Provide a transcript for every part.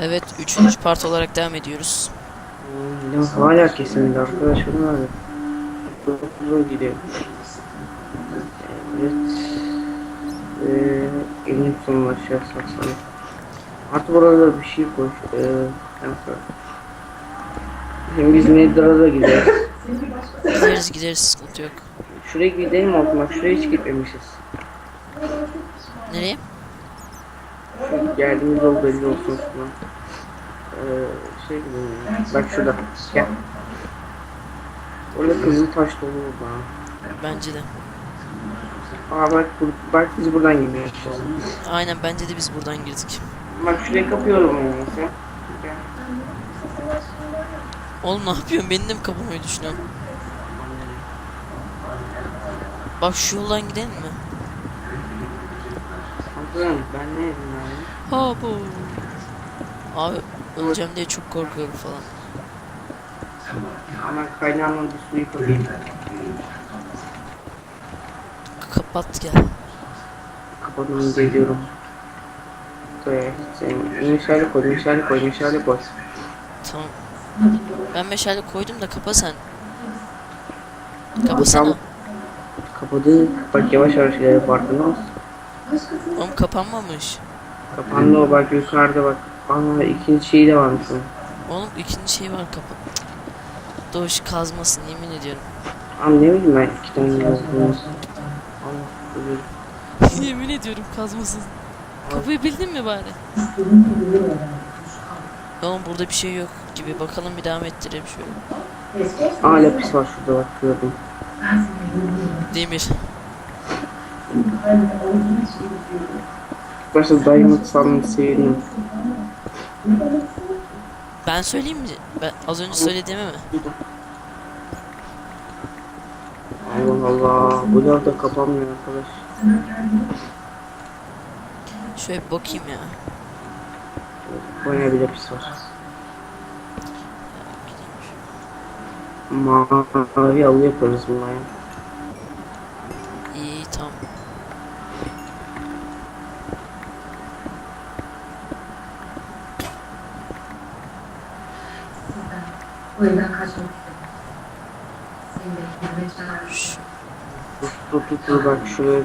Evet, üçüncü part olarak devam ediyoruz. Ya hala kesildi arkadaş bunu abi. Çok uzun gidiyor. Evet. Ee, elini sonuna aşağı saksana. Artık burada bir şey koy. Ee. Şimdi biz Nedra'da da gideriz. Gideriz gideriz, sıkıntı yok. Şuraya gidelim bak şuraya hiç gitmemişiz. Nereye? Geldiğimiz yol belli olsun şuna. Ee, şey ya. Bak şurada. Gel. Orada kızıl taş dolu oldu. Bence de. Aa bak, bak biz buradan gidiyoruz. Aynen, bence de biz buradan girdik. Bak şurayı kapıyorum. Gel. Oğlum ne yapıyorsun? Beni de mi kapamayı düşünüyorsun? Bak şu yoldan gidelim mi? Kapıyorum ben ne yedim yani? Ha bu. Abi öleceğim diye çok korkuyorum falan. Hemen kaynağımla bir suyu kapayım. Kapat gel. Kapadım geliyorum. Buraya sevmiyorum. Meşale koy, meşale koy, meşale koy. Tamam. Ben meşale koydum da kapa sen. Kapasana. Tamam. Kapadık. Bak yavaş yavaş ileri farkında mısın? Oğlum kapanmamış. Kapandı o bak yukarıda bak. Ana ikinci şeyi de varmış onun. Oğlum ikinci şey var kapa. Cık. Doğuş kazmasın yemin ediyorum. Abi ne bileyim ben iki tane. Allah ölüyorum. yemin ediyorum kazmasın. Kapıyı bildin mi bari? Oğlum burada bir şey yok gibi. Bakalım bir devam ettirelim şöyle. Aa lapis var şurada bak gördüm. Demir. Başta diamond sevindim. Ben söyleyeyim mi? Ben az önce söylediğimi mi? Allah Allah. Bu da kapanmıyor arkadaş. Şöyle bir bakayım ya. Bayağı bir lapis var. Mavi alı yaparız bununla ya. İyi tamam. O yüzden kaçmak istedim. Seni beklemeye çağırmış. Şş, Dur dur dur, dur bak şuraya da.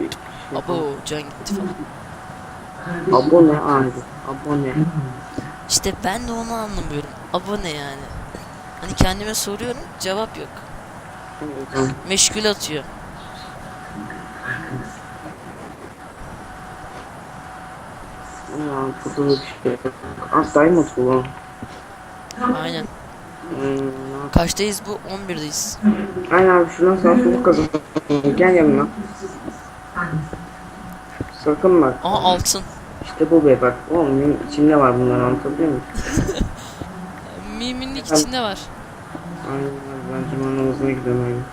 Bir şey. Abo can gitti falan. Abone abi. Abone. İşte ben de onu anlamıyorum. Abone yani. Hani kendime soruyorum cevap yok. Meşgul atıyor. Ya burada da bir şey yok. Ah diamond bu. Aynen. Hmm, Kaçtayız bu? 11'deyiz. Aynen abi şuradan sağ solu kazan. Gel yanıma. Sakın bak. Aha altın. İşte bu be bak. Oğlum benim içimde var bunlar anlatabiliyor muyum? Miminlik içinde var. Aynen abi ben cuma namazına gidiyorum.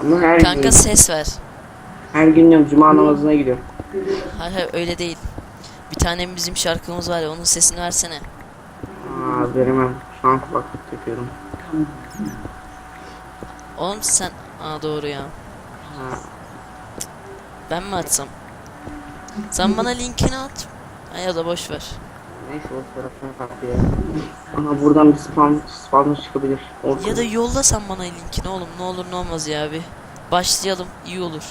Ama her Kanka gün, ses ver. her gün diyorum cuma namazına gidiyorum. Hayır hayır öyle değil. Bir tane bizim şarkımız var ya onun sesini versene. Aa veremem. Şu an kulaklık takıyorum. Oğlum sen... Aa doğru ya. Ha, Ben mi atsam? Sen bana linkini at. Ha, ya da boş ver. neyse o tarafına kalktı ya. Aha buradan bir spam, spawner çıkabilir. Olsun. Ya da yolla sen bana linkini oğlum ne olur ne olmaz ya abi. Başlayalım iyi olur.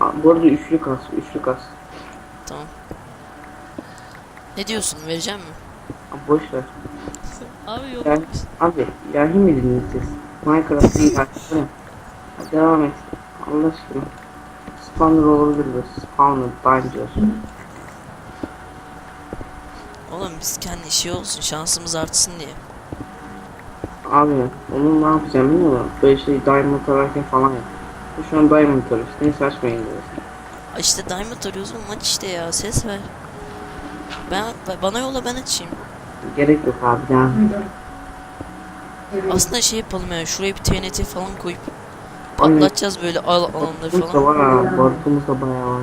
Aa, Bu arada üçlü kas, üçlü kas. Tamam. Ne diyorsun vereceğim mi? Aa, boş ver. Abi yok. Yani, abi yahi mi dinlediniz siz? Minecraft değil. Hadi devam et. Allah aşkına. Spawner olabilir de. Spawner bence. Oğlum biz kendi işi olsun şansımız artsın diye. Abi onu ne yapacağım bilmiyorum. Böyle şey diamond ararken falan yap. Bu şu an diamond arıyor. İşte neyse açmayın diyorsun. İşte diamond arıyoruz oğlum aç işte ya ses ver. Ben bana yolla ben açayım. Gerek yok abi ya. Aslında şey yapalım ya şuraya bir TNT falan koyup patlatacağız böyle al alanları Barutumuz da falan. var ha. Barutumuz da bayağı var.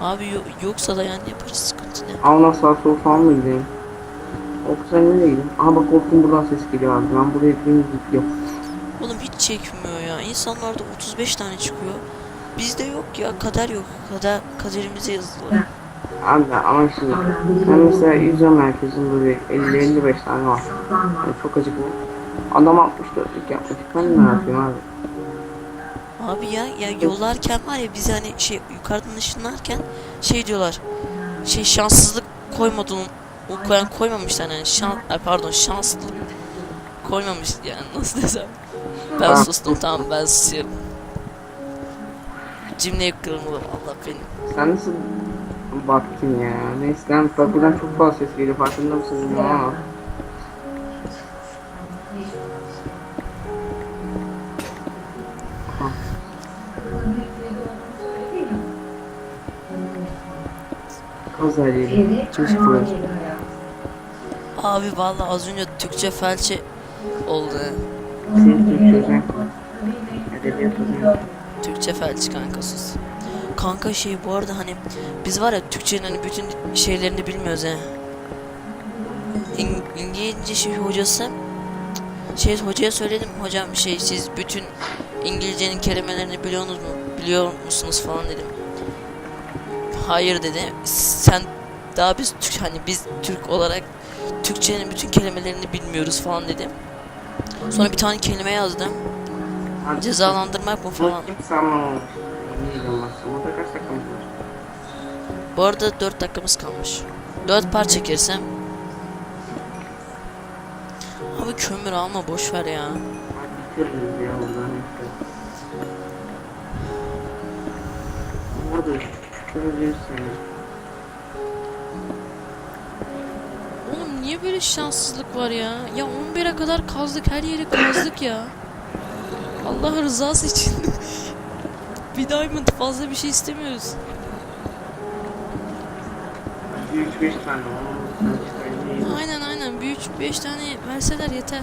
Abi yo- yoksa da yani yaparız sıkıntı ne? Alna sağ sol falan mı gidelim? Sen nereye gidiyorsun? Aha bak korktum buradan ses geliyor abi. Ben buraya gideyim yok. Oğlum hiç çekmiyor ya. İnsanlarda 35 tane çıkıyor. bizde yok ya kader yok. Kader kaderimize yazılı. Abi ama şimdi sen mesela yüzme merkezinde böyle 50-55 tane var. Yani çok acıklı. Adam 64'lük yapmış. Ben ne yapayım abi? Abi ya ya yollarken var ya biz hani şey yukarıdan ışınlarken şey diyorlar. Şey şanssızlık koymadın o koyan koymamışlar yani şans pardon şanslı koymamış yani nasıl desem. Ben sustum tamam ben susuyorum. Cümleye kırılmadım Allah benim. Sen nasıl baktın ya? Neyse lan bak buradan çok fazla ses geliyor farkında mısın bilmiyorum ama. Aha. Kaza. Çocuk burası. Abi vallahi az önce Türkçe felçe oldu. Senin Türkçe özel. Edebiyat özel. Türkçe felç kanka sus. Kanka şey bu arada hani biz var ya Türkçenin hani bütün şeylerini bilmiyoruz he. İng İngilizce şey hocası şey hocaya söyledim hocam şey siz bütün İngilizcenin kelimelerini biliyorsunuz mu biliyor musunuz falan dedim. Hayır dedi. Sen daha biz Türk hani biz Türk olarak Türkçenin bütün kelimelerini bilmiyoruz falan dedim. Sonra bir tane kelime yazdım. Cezalandırmak mı falan. Bu arada 4 dakikamız kalmış. 4 par çekersem. Abi kömür alma boş ver ya. Oğlum niye böyle şanssızlık var ya? Ya 11'e kadar kazdık her yeri kazdık ya. Allah rızası için. bir diamond fazla bir şey istemiyoruz. 3-5 tane var. Kaç tane Aynen aynen bir 5 tane verseler yeter.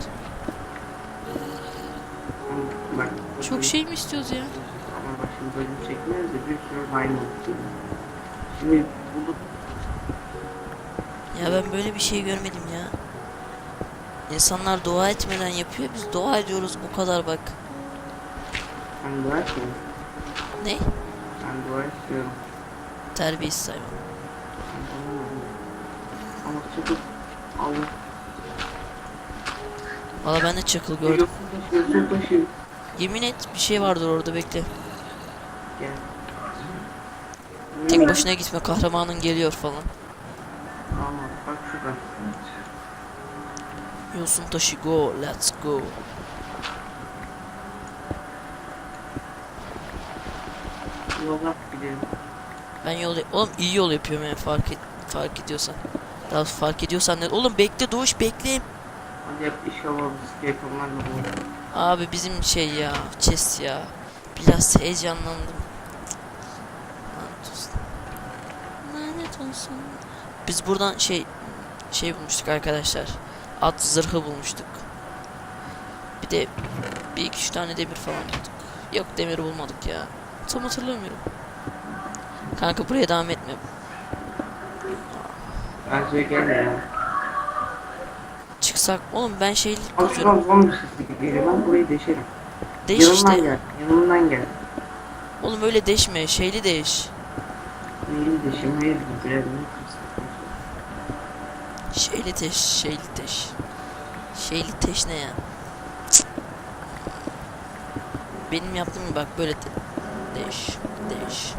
Bak. Çok şey mi istiyoruz ya? Ama bak şimdi bölüm çekmiyoruz da bir sürü diamond. Şimdi bulut Ya ben böyle bir şey görmedim ya. İnsanlar dua etmeden yapıyor biz dua ediyoruz o kadar bak. sen dua et mi? Ne? Ben dua istiyorum. Terbiyesiz hayvan. Ama çıkıp Allah. Valla ben de çakıl gördüm. Taşı. Yemin et bir şey vardır orada bekle. Gel. Tek başına gitme kahramanın geliyor falan. Tamam bak şurada. Yosun taşı go let's go. Gidelim. Ben yol oğlum iyi yol yapıyorum yani fark et, fark ediyorsan. Daha fark ediyorsan ne? Oğlum bekle Doğuş bekle. Hadi yap inşallah da olur. Abi bizim şey ya chess ya. Biraz heyecanlandım. Lanet olsun. Lanet olsun. Biz buradan şey şey bulmuştuk arkadaşlar. At zırhı bulmuştuk. Bir de bir iki üç tane demir falan bulduk. Yok demir bulmadık ya. Tam hatırlamıyorum. Kanka buraya devam etme. Bence gel ya. Çıksak oğlum ben şeylik bozuyorum. şuradan zombi sesi geliyor. Ben burayı deşerim. Değiş Yanımdan işte. gel. Yanımdan gel. Oğlum öyle değişme. Şeyli değiş. Neyi deşeyim? Hayır gidelim. Şeyli teş, şeyli teş. Şeyli teş ne ya? Cık. Benim yaptığım gibi bak böyle de değiş, değiş.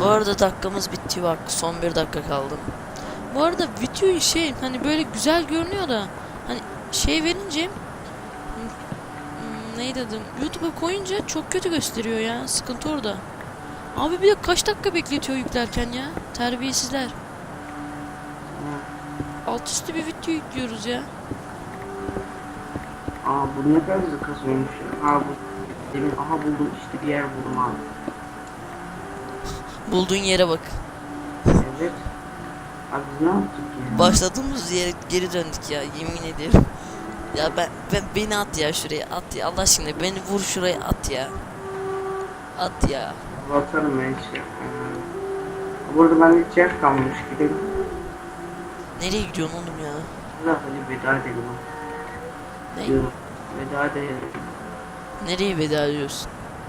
Bu arada dakikamız bitti bak son bir dakika kaldı. Bu arada video şey hani böyle güzel görünüyor da hani şey verince hmm, neydi adım YouTube'a koyunca çok kötü gösteriyor ya sıkıntı orada. Abi bir de kaç dakika bekletiyor yüklerken ya terbiyesizler. Alt üstü bir video yüklüyoruz ya. Aa bu ne kadar güzel kasıyormuş ya. Aa bu demin aha buldum işte bir yer buldum abi. Bulduğun yere bak. Evet. Abi ne yaptık ya? Başladığımız yere geri döndük ya yemin ederim. Ya ben, ben beni at ya şuraya at ya Allah aşkına beni vur şuraya at ya. At ya. Atarım ben şey. Ee, Burada bende hiç yer kalmamış gidelim. Nereye gidiyorsun oğlum ya? Hadi veda edelim. Ne? Diyorum. Veda edelim. Nereye veda ediyorsun?